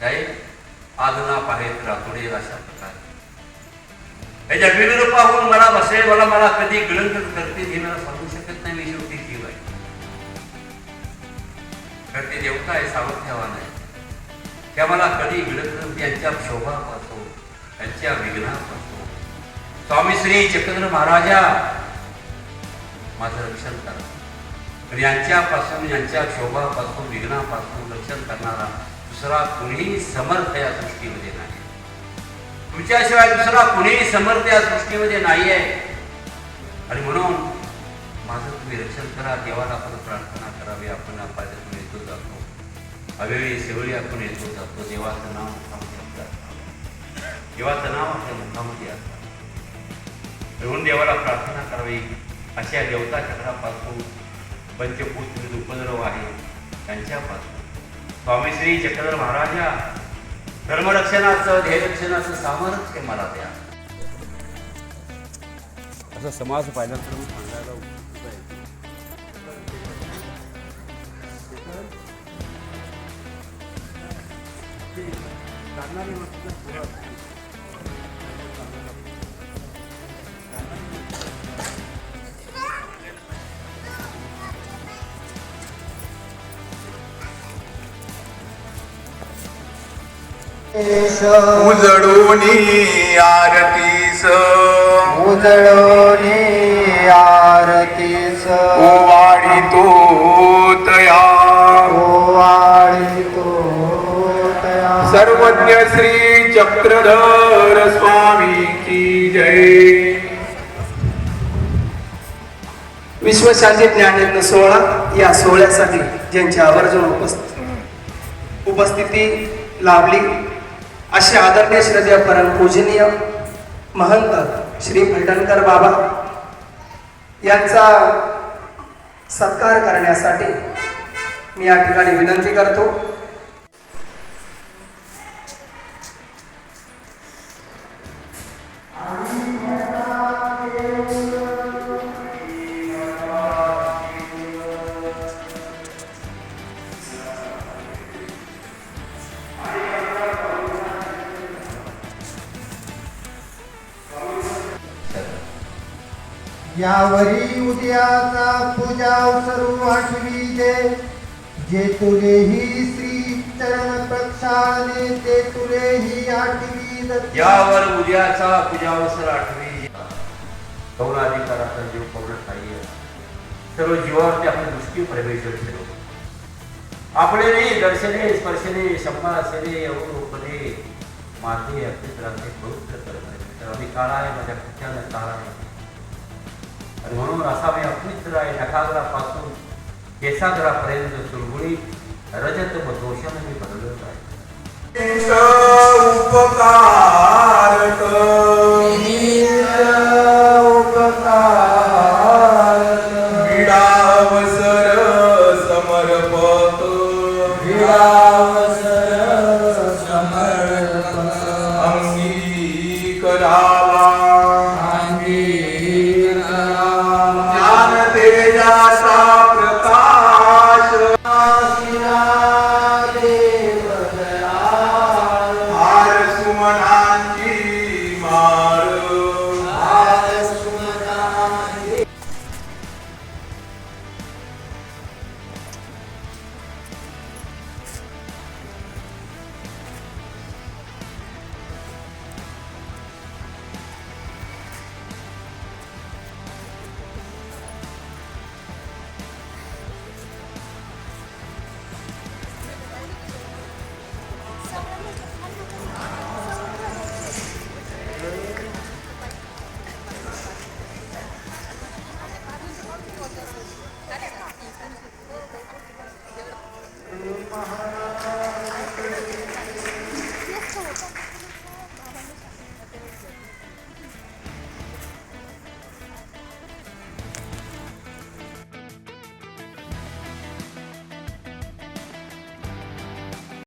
काही आदना पाहेत रातोडे अशा प्रकारे. याच्या विविध पाहून मला बसे मला मला कधी गिळंकट करते हे मला सांगू शकत नाही मी शेवटी जीव आहे. तर ते देवता आहे सामर्थ्यवान आहे. त्या मला कधी गिळंकट त्यांच्या शोभापासो त्यांच्या विघ्नापासो स्वामी श्री चक्र महाराजा माझं रक्षण करा. यांच्यापासून यांच्या शोभापासून विघ्नापासून रक्षण करणारा दुसरा कुणीही समर्थ या सृष्टीमध्ये नाही. तुमच्याशिवाय दुसरा कुणीही समर्थ या सृष्टीमध्ये नाही आहे आणि म्हणून माझं तुम्ही रक्षण करा देवाला आपण प्रार्थना करावी आपण आपण येतो जातो. अवेळी सेवळी आपण येतो जातो. देवाचं नाव मुखामध्ये आपलं देवाचं नाव आपल्या मुखामध्ये असतात म्हणून देवाला प्रार्थना करावी. अशा देवता चक्रापासून पंचभूत उपद्रव आहे त्यांच्यापासून. स्वामी श्री चक्रधर महाराजा धर्मरक्षणाचं ध्येयरक्षणाचं सामर्थ्य मला द्या असा समाज पाहिल्यानंतर मी सांगायला उत्सुक आहे. उजळूनी आरतीस. उजळोनी आरतीस. ओवाळी तो तया. ओवाळी तो तया. सर्वज्ञ श्री चक्रधर स्वामी की जय. विश्वशांती ज्ञानयज्ञ सोहळा या सोहळ्यासाठी ज्यांची आवर्जून उपस्थित उपस्थिती लाभली. असे आदरणीय श्रद्धेय परमपूजनीय महंत श्री फलटणकर बाबा यांचा सत्कार करण्यासाठी मी या ठिकाणी विनंती करतो. यावरी उद्याचा पूजा सर्व आठवी जे जे तुलेही श्री चरण प्रक्षाने ते तुलेही आठवी यावर उद्याचा पूजावसर आठवी कौलाधिकाराचा जीव पौर्ण काही सर्व जीवावरती आपली दृष्टी परमेश्वर ठेवतो. आपले दर्शने स्पर्शने संभाषणे अवरूपने माते अर्पित पवित्र करत आहे तर आम्ही काळा आहे माझ्या कुठ्यानं काळा आहे? आणि म्हणून असा मी अपवित्र आहे नखाग्रापासून केसाग्रापर्यंत सुरगुणी रजत व दोषण मी बदलत आहे. उपकार Mahārāja Krishna.